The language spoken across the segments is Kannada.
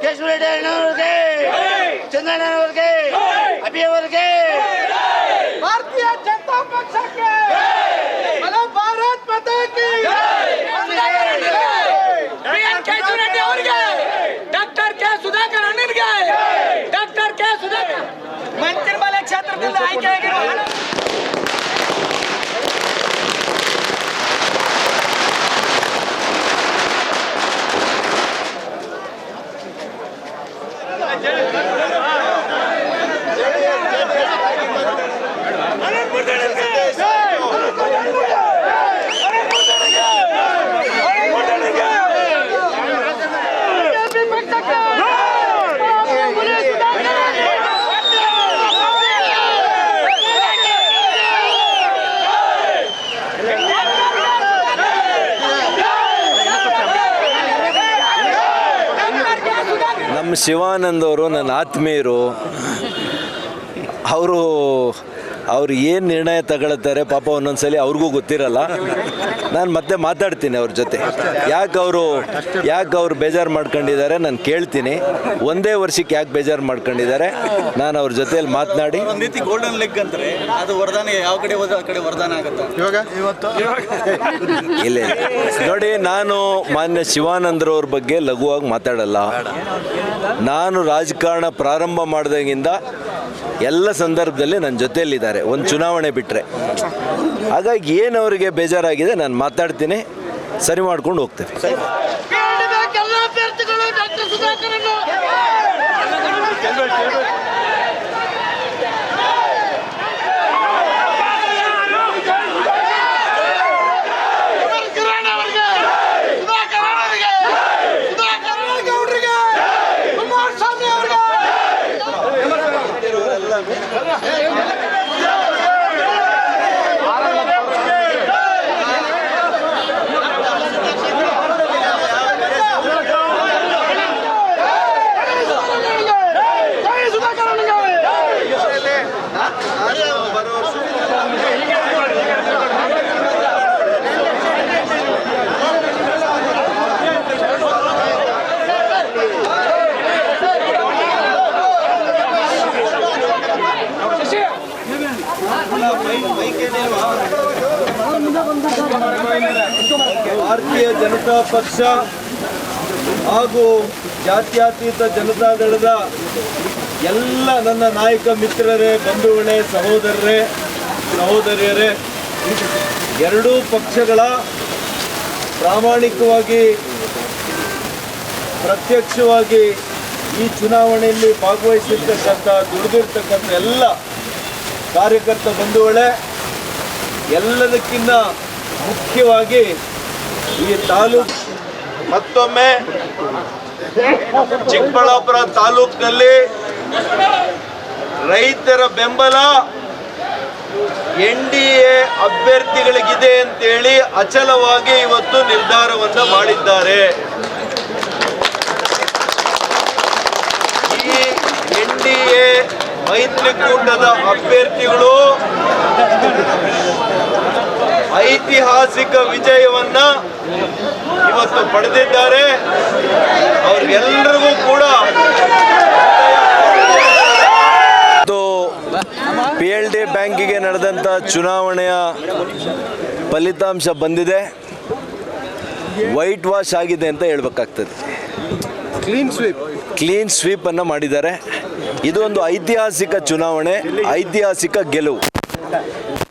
ಕೇಶವ ರೆಡ್ಡಿ ಅಣ್ಣವ್ರಿಗೆ ಚಂದ್ರಣ್ಣನವ್ರಿಗೆ ಅಭಿ ಅವರಿಗೆ. ಭಾರತೀಯ ಜನತಾ ಪಕ್ಷಕ್ಕೆ ಭಾರತ್ ಮಾತಾ ಕಿ ಬಿ ಎನ್ ಕೇಶವರೆಡ್ಡಿ ಅವರಿಗೆ ಡಾಕ್ಟರ್ ಕೆ ಸುಧಾಕರ್ ಅಣ್ಣನಿಗೆ ಡಾಕ್ಟರ್ ಕೆ ಸುಧಾಕರ್. ಮಂತ್ರಿಮಲೆ ಕ್ಷೇತ್ರದಿಂದ ಆಯ್ಕೆಯಾಗಿರುವ ಹಣ ಶಿವಾನಂದ್ ಅವರು ನನ್ನ ಆತ್ಮೀಯರು ಅವರು ಅವ್ರು ಏನು ನಿರ್ಣಯ ತಗೊಳ್ತಾರೆ ಪಾಪ ಒಂದೊಂದ್ಸಲಿ ಅವ್ರಿಗೂ ಗೊತ್ತಿರಲ್ಲ. ನಾನು ಮತ್ತೆ ಮಾತಾಡ್ತೀನಿ ಅವ್ರ ಜೊತೆ. ಯಾಕೆ ಅವರು ಯಾಕೆ ಅವ್ರು ಬೇಜಾರು ಮಾಡ್ಕೊಂಡಿದ್ದಾರೆ ನಾನು ಕೇಳ್ತೀನಿ. ಒಂದೇ ವರ್ಷಕ್ಕೆ ಯಾಕೆ ಬೇಜಾರು ಮಾಡ್ಕೊಂಡಿದ್ದಾರೆ? ನಾನು ಅವ್ರ ಜೊತೆಯಲ್ಲಿ ಮಾತನಾಡಿ. ಒಂದ್ ರೀತಿ ಗೋಲ್ಡನ್ ಲೆಗ್ ಅಂತಾರೆ. ಅದು ವರದಾನ ಯಾವ ಕಡೆ ಹೋದ್ರೆ ಆ ಕಡೆ ವರದಾನ ಆಗುತ್ತೆ? ಇವಾಗ? ಇಲ್ಲ. ನೋಡಿ ನಾನು ಮಾನ್ಯ ಶಿವಾನಂದ್ರವ್ರ ಬಗ್ಗೆ ಲಘುವಾಗಿ ಮಾತಾಡಲ್ಲ. ನಾನು ರಾಜಕಾರಣ ಪ್ರಾರಂಭ ಮಾಡಿದಾಗಿಂದ ಎಲ್ಲ ಸಂದರ್ಭದಲ್ಲಿ ನನ್ನ ಜೊತೆಯಲ್ಲಿದ್ದಾರೆ. ಒಂದು ಚುನಾವಣೆ ಬಿಟ್ಟರೆ ಹಾಗಾಗಿ ಏನು ಅವರಿಗೆ ಬೇಜಾರಾಗಿದೆ ನಾನು ಮಾತಾಡ್ತೀನಿ. ಸರಿ ಮಾಡ್ಕೊಂಡು ಹೋಗ್ತೇವೆ. ಭಾರತೀಯ ಜನತಾ ಪಕ್ಷ ಹಾಗೂ ಜಾತ್ಯತೀತ ಜನತಾದಳದ ಎಲ್ಲ ನನ್ನ ನಾಯಕ ಮಿತ್ರರೇ, ಬಂಧುಗಳೇ, ಸಹೋದರರೇ, ಸಹೋದರಿಯರೇ, ಎರಡೂ ಪಕ್ಷಗಳ ಪ್ರಾಮಾಣಿಕವಾಗಿ, ಪ್ರತ್ಯಕ್ಷವಾಗಿ ಈ ಚುನಾವಣೆಯಲ್ಲಿ ಭಾಗವಹಿಸಿರ್ತಕ್ಕಂಥ, ದುಡಿದಿರ್ತಕ್ಕಂಥ ಎಲ್ಲ ಕಾರ್ಯಕರ್ತ ಬಂಧುಗಳೇ ಎಲ್ಲದಕ್ಕಿಂತ ಮುಖ್ಯವಾಗಿ ಈ ತಾಲೂಕು ಮತ್ತೊಮ್ಮೆ ಚಿಕ್ಕಬಳ್ಳಾಪುರ ತಾಲೂಕಿನಲ್ಲಿ ರೈತರ ಬೆಂಬಲ ಎನ್ ಡಿ ಎ ಅಭ್ಯರ್ಥಿಗಳಿಗಿದೆ ಅಂತೇಳಿ ಅಚಲವಾಗಿ ಇವತ್ತು ನಿರ್ಧಾರವನ್ನು ಮಾಡಿದ್ದಾರೆ ಈ ಎನ್ ಡಿ ಎ ಮೈತ್ರಿಕೂಟದ ಅಭ್ಯರ್ಥಿಗಳು ಐತಿಹಾಸಿಕ ವಿಜಯವನ್ನ ಇವತ್ತು ಪಡೆದಿದ್ದಾರೆ. ಅವ್ರಿಗೆಲ್ಲರಿಗೂ ಕೂಡ ಪಿ ಎಲ್ ಡಿ ಬ್ಯಾಂಕಿಗೆ ನಡೆದಂಥ ಚುನಾವಣೆಯ ಫಲಿತಾಂಶ ಬಂದಿದೆ. ವೈಟ್ ವಾಶ್ ಆಗಿದೆ ಅಂತ ಹೇಳ್ಬೇಕಾಗ್ತದೆ. ಕ್ಲೀನ್ ಸ್ವೀಪ್ ಕ್ಲೀನ್ ಸ್ವೀಪನ್ನು ಮಾಡಿದ್ದಾರೆ. ಇದು ಒಂದು ಐತಿಹಾಸಿಕ ಚುನಾವಣೆ, ಐತಿಹಾಸಿಕ ಗೆಲುವು.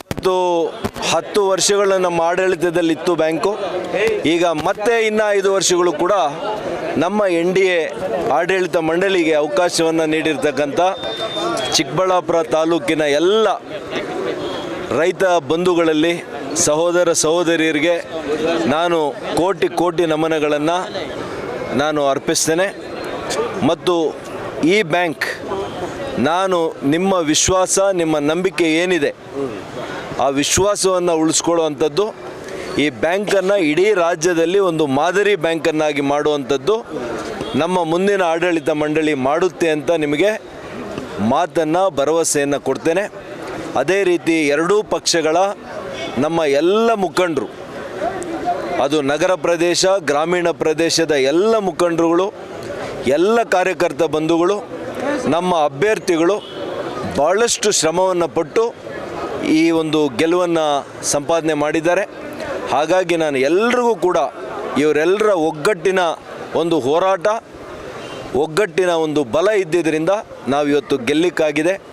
ಮತ್ತು ಹತ್ತು ವರ್ಷಗಳ ನಮ್ಮ ಆಡಳಿತದಲ್ಲಿತ್ತು ಬ್ಯಾಂಕು. ಈಗ ಮತ್ತೆ ಇನ್ನು ಐದು ವರ್ಷಗಳು ಕೂಡ ನಮ್ಮ ಎನ್ ಡಿ ಎ ಆಡಳಿತ ಮಂಡಳಿಗೆ ಅವಕಾಶವನ್ನು ನೀಡಿರ್ತಕ್ಕಂಥ ಚಿಕ್ಕಬಳ್ಳಾಪುರ ತಾಲೂಕಿನ ಎಲ್ಲ ರೈತ ಬಂಧುಗಳಲ್ಲಿ ಸಹೋದರ ಸಹೋದರಿಯರಿಗೆ ನಾನು ಕೋಟಿ ಕೋಟಿ ನಮನಗಳನ್ನು ನಾನು ಅರ್ಪಿಸ್ತೇನೆ. ಮತ್ತು ಈ ಬ್ಯಾಂಕ್ ನಾನು ನಿಮ್ಮ ವಿಶ್ವಾಸ, ನಿಮ್ಮ ನಂಬಿಕೆ ಏನಿದೆ, ಆ ವಿಶ್ವಾಸವನ್ನು ಉಳಿಸ್ಕೊಳ್ಳುವಂಥದ್ದು, ಈ ಬ್ಯಾಂಕನ್ನು ಇಡೀ ರಾಜ್ಯದಲ್ಲಿ ಒಂದು ಮಾದರಿ ಬ್ಯಾಂಕನ್ನಾಗಿ ಮಾಡುವಂಥದ್ದು ನಮ್ಮ ಮುಂದಿನ ಆಡಳಿತ ಮಂಡಳಿ ಮಾಡುತ್ತೆ ಅಂತ ನಿಮಗೆ ಮಾತನ್ನು, ಭರವಸೆಯನ್ನು ಕೊಡ್ತೇನೆ. ಅದೇ ರೀತಿ ಎರಡೂ ಪಕ್ಷಗಳ ನಮ್ಮ ಎಲ್ಲ ಮುಖಂಡರು, ಅದು ನಗರ ಪ್ರದೇಶ, ಗ್ರಾಮೀಣ ಪ್ರದೇಶದ ಎಲ್ಲ ಮುಖಂಡರುಗಳು, ಎಲ್ಲ ಕಾರ್ಯಕರ್ತ ಬಂಧುಗಳು ನಮ್ಮ ಅಭ್ಯರ್ಥಿಗಳು ಭಾಳಷ್ಟು ಶ್ರಮವನ್ನು ಪಟ್ಟು ಈ ಒಂದು ಗೆಲುವನ್ನು ಸಂಪಾದನೆ ಮಾಡಿದ್ದಾರೆ. ಹಾಗಾಗಿ ನಾನು ಎಲ್ರಿಗೂ ಕೂಡ ಇವರೆಲ್ಲರ ಒಗ್ಗಟ್ಟಿನ ಒಂದು ಹೋರಾಟ, ಒಗ್ಗಟ್ಟಿನ ಒಂದು ಬಲ ಇದ್ದಿದ್ದರಿಂದ ನಾವು ಇವತ್ತು ಗೆಲ್ಲಿಕ್ಕಾಗಿದೆ.